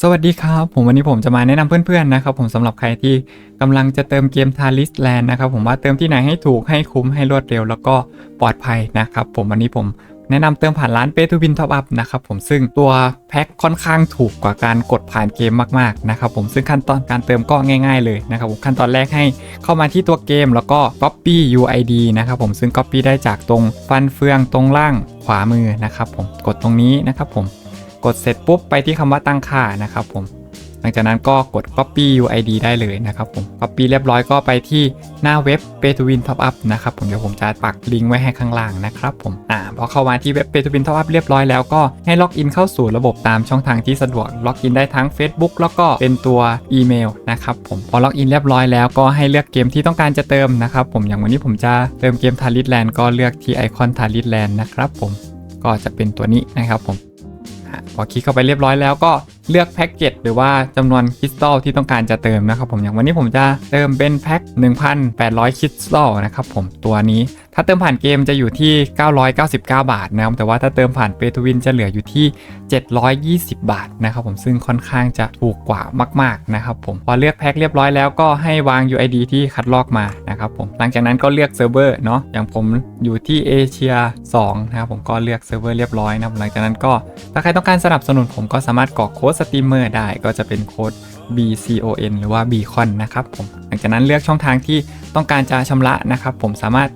สวัสดีครับ ผมวันนี้ผมจะมาแนะนำเพื่อนๆนะครับผมสำหรับใครที่กำลังจะเติมเกมทาริสแลนด์นะครับผมว่าเติมที่ไหนให้ถูกให้คุ้มให้รวดเร็ว แล้วก็ปลอดภัยนะครับผมวันนี้ผมแนะนำเติมผ่านร้านเปทูบินท็อปอัพนะครับผมซึ่งตัวแพ็คค่อนข้างถูกกว่าการกดผ่านเกมมากๆนะครับผมซึ่งขั้นตอนการเติมก็ง่าย ๆเลยนะครับผมขั้นตอนแรกให้เข้ามาที่ตัวเกมแล้วก็ Copy UID นะครับผมซึ่ง Copy ได้จากตรงฟันเฟืองตรงล่างขวามือนะครับผมกดตรงนี้นะครับผม กดเสร็จปุ๊บไปที่คำว่าตั้งค่านะครับผม หลังจากนั้นก็กด copy UID ได้เลยนะครับผม copy เรียบร้อยก็ไปที่หน้าเว็บ Pay to Win Top Up นะครับผมเดี๋ยวผมจะปักลิงก์ไว้ให้ข้างล่างนะครับผมอ่าพอเข้ามาที่เว็บ Pay to Win Top Up เรียบร้อยแล้วก็ให้ล็อกอินเข้าสู่ระบบตามช่องทางที่สะดวก ล็อกอินได้ทั้ง Facebook แล้วก็เป็นตัวอีเมลนะครับผมพอล็อกอินเรียบร้อยแล้วก็ให้เลือกเกมที่ต้องการจะเติมนะครับผมอย่างวันนี้ผมจะเติมเกม t a r i t Land ก็เลือกที่ไอคอน t a r i t Land นะครับผมก็จะเป็นตัวนี้นะครับผมะพอคลิกเข้าไปเรียบร้อยแล้วก็ เลือกแพ็กเกจหรือว่าจำนวนคริสตัลที่ต้องการจะเติมนะครับผมอย่างวันนี้ผมจะเติมเป็นแพ็ค1,800 คริสตัลนะครับผมตัวนี้ ถ้าเติมผ่านเกมจะอยู่ที่ 999 บาทนะครับแต่ว่าถ้าเติมผ่านเปทวินจะเหลืออยู่ที่ 720 บาทนะครับผมซึ่งค่อนข้างจะถูกกว่ามาก ๆนะครับผมพอเลือกแพ็คเรียบร้อยแล้วก็ให้วาง UID ที่คัดลอกมานะครับผมหลังจากนั้นก็เลือกเซิร์ฟเวอร์เนาะอย่างผมอยู่ที่เอเชีย2นะครับผมก็เลือกเซิร์ฟเวอร์เรียบร้อยนะครับหลังจากนั้นก็ถ้าใครต้องการสนับสนุนผมก็สามารถกรอกโค้ดสตรีมเมอร์ได้ก็จะเป็นโค้ด BCON หรือว่า Beacon นะครับผมหลังจากนั้นเลือกช่องทางที่ต้องการจะชำระนะครับผมสามารถ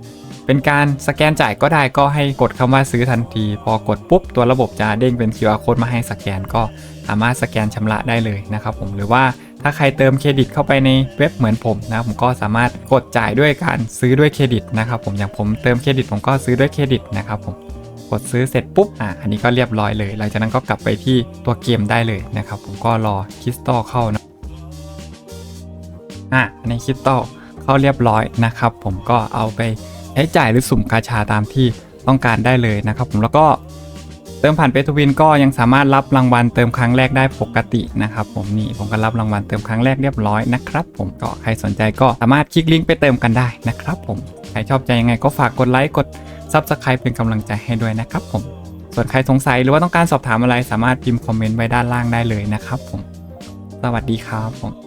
เป็นการสแกนจ่ายก็ได้ก็ให้กดคำว่าซื้อทันที พอกดปุ๊บตัวระบบจะเด้งเป็น QR code มาให้สแกนก็สามารถสแกนชำระได้เลยนะครับผมหรือว่าถ้าใครเติมเครดิตเข้าไปในเว็บเหมือนผมนะผมก็สามารถกดจ่ายด้วยการซื้อด้วยเครดิตนะครับผมอย่างผมเติมเครดิตผมก็ซื้อด้วยเครดิตนะครับผม กดซื้อเสร็จปุ๊บอะอันนี้ก็เรียบร้อยเลย หลังจากนั้นก็กลับไปที่ตัวเกมได้เลยนะครับผมก็รอคริสตัลเข้านะอะในคริสตัลเข้าเรียบร้อยนะครับ ผมก็เอาไปใช้จ่ายหรือสุ่มกาชาตามที่ต้องการได้เลยนะครับผมแล้วก็เติมผ่านเปทวินก็ยังสามารถรับรางวัลเติมครั้งแรกได้ปกตินะครับผมนี่ผมก็รับรางวัลเติมครั้งแรกเรียบร้อยนะครับผมก็ใครสนใจก็สามารถคลิกลิงก์ไปเติมกันได้นะครับผมใครชอบใจยังไงก็ฝากกดไลค์กด Subscribe เป็นกำลังใจให้ด้วยนะครับผม ส่วนใครสงสัยหรือว่าต้องการสอบถามอะไรสามารถพิมพ์คอมเมนต์ไว้ด้านล่างได้เลยนะครับผม สวัสดีครับผม